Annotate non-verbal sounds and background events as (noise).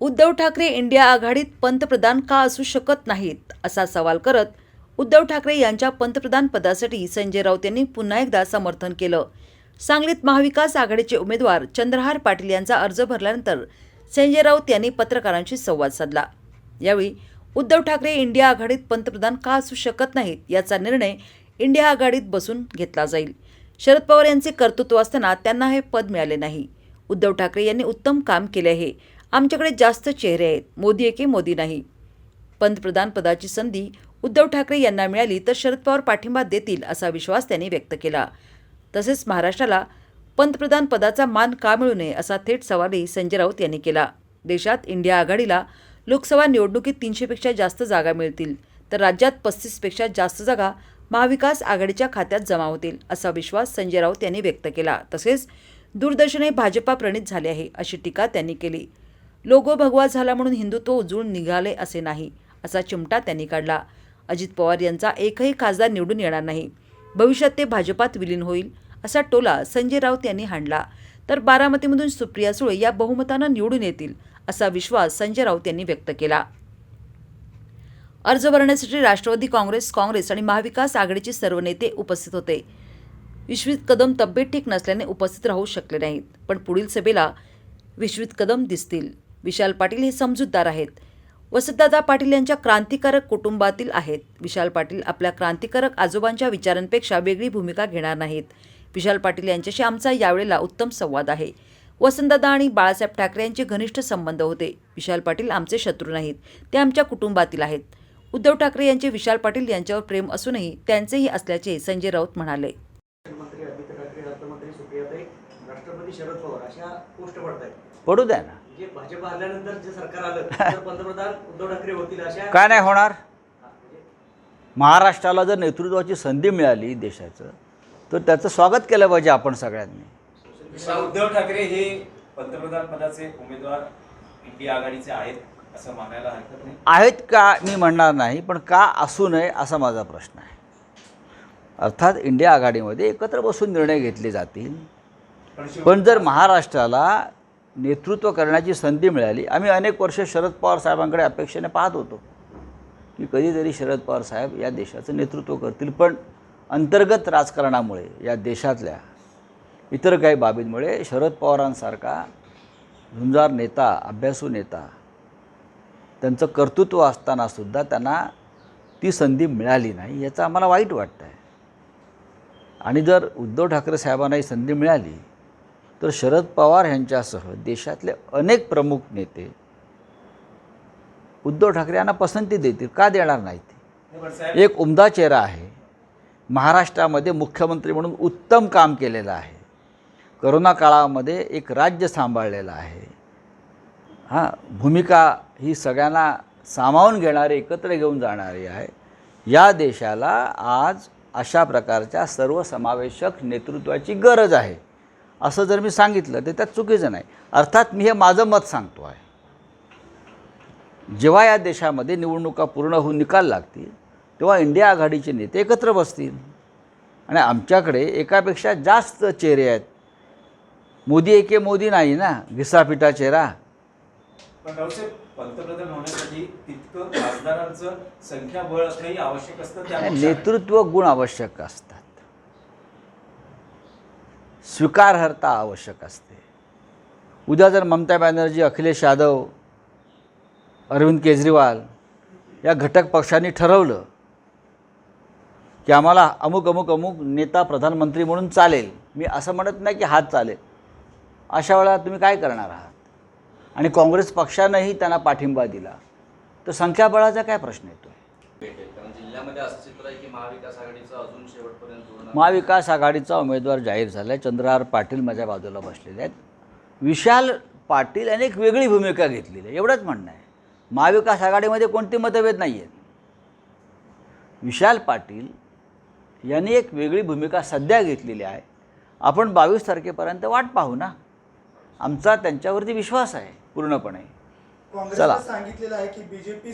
Uddhav Thackeray India आघाडीत पंतप्रधान का असू शकत नाहीत असा सवाल करत उद्धव ठाकरे यांच्या पंतप्रधान पदासाठी संजय राऊत यांनी पुन्हा एकदा समर्थन केलं. सांगलीत महाविकास आघाडीचे उमेदवार चंद्रहार पाटील यांचा अर्ज भरल्यानंतर संजय राऊत यांनी पत्रकारांशी संवाद साधला. यावेळी उद्धव ठाकरे इंडिया आघाडीत पंतप्रधान का असू शकत नाहीत याचा निर्णय इंडिया आघाडीत बसून घेतला जाईल. शरद पवार यांचे कर्तृत्व असताना त्यांना हे पद मिळाले नाही. उद्धव ठाकरे यांनी उत्तम काम केले आहे. आमच्याकडे जास्त चेहरे आहेत. मोदी एके मोदी नाही? पंतप्रधान पदाची संधी उद्धव ठाकरे यांना मिळाली तर शरद पवार पाठिंबा देतील असा विश्वास त्यांनी व्यक्त केला. तसेच महाराष्ट्राला पंतप्रधान पदाचा मान का मिळू नये असा थेट सवालही संजय राऊत यांनी केला. देशात इंडिया आघाडीला लोकसभा निवडणुकीत तीनशेपेक्षा जास्त जागा मिळतील तर राज्यात पस्तीसपेक्षा जास्त जागा महाविकास आघाडीच्या खात्यात जमा होतील असा विश्वास संजय राऊत यांनी व्यक्त केला. तसेच दूरदर्शन हे भाजपा प्रणित झाले आहे अशी टीका त्यांनी केली. लोगो भगवा झाला म्हणून हिंदुत्व उजळून निघाले असे नाही असा चिमटा त्यांनी काढला. अजित पवार यांचा एकही खासदार निवडून येणार नाही. भविष्यात ते भाजपात विलीन होईल असा टोला संजय राऊत यांनी हाणला. तर बारामतीमधून सुप्रिया सुळे या बहुमतानं निवडून येतील असा विश्वास संजय राऊत यांनी व्यक्त केला. अर्ज भरण्यासाठी राष्ट्रवादी काँग्रेस काँग्रेस आणि महाविकास आघाडीचे सर्व नेते उपस्थित होते. विश्वित कदम तब्येत ठीक नसल्याने उपस्थित राहू शकले नाहीत पण पुढील सभेला विश्वित कदम दिसतील. विशाल पाटील हे समजूतदार आहेत. वसंतदादा पाटील यांच्या क्रांतिकारक कुटुंबातील आहेत. विशाल पाटील आपल्या क्रांतिकारक आजोबांच्या विचारांपेक्षा वेगळी भूमिका घेणार नाहीत. विशाल पाटील यांच्याशी आमचा यावेळेला उत्तम संवाद आहे. वसंतदादा आणि बाळासाहेब ठाकरे यांचे घनिष्ठ संबंध होते. विशाल पाटील आमचे शत्रू नाहीत. ते आमच्या कुटुंबातील आहेत. उद्धव ठाकरे यांचे विशाल पाटील यांच्यावर प्रेम असूनही त्यांचेही असल्याचे संजय राऊत म्हणाले. मंत्री आदित्य ठाकरे अर्थमंत्री सुप्रियाताई राष्ट्रपती शरद पवार अशा पोस्ट पडत आहेत पडू द्या ना. भाजप आल्यानंतर जे सरकार आलं (laughs) तर पंतप्रधान उद्धव ठाकरे होतील अशा काय नाही होणार. हा, म्हणजे महाराष्ट्राला जर नेतृत्वाची संधी मिळाली देशाचं तर त्याचं स्वागत केलं पाहिजे आपण सगळ्यांनी. उद्धव ठाकरे हे पंतप्रधान पदाचे उमेदवार इंडिया आघाडीचे आहेत असं मानायला हरकत नाही. आहेत का मी म्हणणार नाही पण का असू नये असा माझा प्रश्न आहे. अर्थात इंडिया आघाडीमध्ये एकत्र बसून निर्णय घेतले जातील. पण जर महाराष्ट्राला नेतृत्व करण्याची संधी मिळाली. आम्ही अनेक वर्ष शरद पवार साहेबांकडे अपेक्षेने पाहत होतो की कधीतरी शरद पवार साहेब या देशाचं नेतृत्व करतील. पण अंतर्गत राजकारणामुळे या देशातल्या इतर काही बाबींमुळे शरद पवारांसारखा झुंजार नेता अभ्यासू नेता त्यांचं कर्तृत्व असतानासुद्धा त्यांना ती संधी मिळाली नाही याचं आम्हाला वाईट वाटतं आहे आणि जर उद्धव ठाकरे साहेबांना ही संधी मिळाली तर शरद पवार यांच्यासह देशातले अनेक प्रमुख नेते उद्धव ठाकरे यांना पसंती देतील का देणार नाहीत? नाही, एक उमदा चेहरा आहे. महाराष्ट्रामध्ये मुख्यमंत्री म्हणून उत्तम काम केलेलं आहे. करोना काळामध्ये एक राज्य सांभाळलेलं आहे. हां भूमिका ही सगळ्यांना सामावून घेणारी एकत्र घेऊन जाणारी आहे. या देशाला आज अशा प्रकारच्या सर्वसमावेशक नेतृत्वाची गरज आहे. असं जर मी सांगितलं तर त्यात चुकीचं नाही. अर्थात मी हे माझं मत सांगतो आहे. जेव्हा या देशामध्ये निवडणुका पूर्ण होऊन निकाल लागतील तेव्हा इंडिया आघाडीचे नेते एकत्र बसतील. आणि आमच्याकडे एकापेक्षा जास्त चेहरे आहेत. मोदी एके मोदी नाही ना घिसापिटा चेहरा. पण रावसाहेब पंतप्रधान होण्यासाठी तितकं खासदारांचं संख्याबळ असणंही आवश्यक असतं नेतृत्व गुण आवश्यक असतात. स्वीकारार्हता आवश्यक असते. उद्या जर ममता बॅनर्जी अखिलेश यादव अरविंद केजरीवाल या घटक पक्षांनी ठरवलं की आम्हाला अमुक अमुक अमुक नेता प्रधानमंत्री म्हणून चालेल. मी असं म्हणत नाही की हात चालेल. अशा वेळेला तुम्ही काय करणार आहात? आणि काँग्रेस पक्षानंही त्यांना पाठिंबा दिला. तर संख्याबळाचा काय प्रश्न येतो जिल्ह्यामध्ये असं चित्र आहे की महाविकास आघाडीचं अजून शेवटपर्यंत जोडणं महाविकास आघाडीचा उमेदवार जाहीर झाला आहे चंद्रहार पाटील माझ्या बाजूला बसलेले आहेत. विशाल पाटील यांनी एक वेगळी भूमिका घेतलेली आहे. एवढंच म्हणणं आहे. महाविकास आघाडीमध्ये कोणते मतभेद नाही आहेत विशाल पाटील यांनी एक वेगळी भूमिका सध्या घेतलेली आहे. आपण बावीस तारखेपर्यंत वाट पाहू ना. आमचा त्यांच्यावरती विश्वास आहे पूर्णपणे. चला. सांगितलेलं आहे की बीजेपी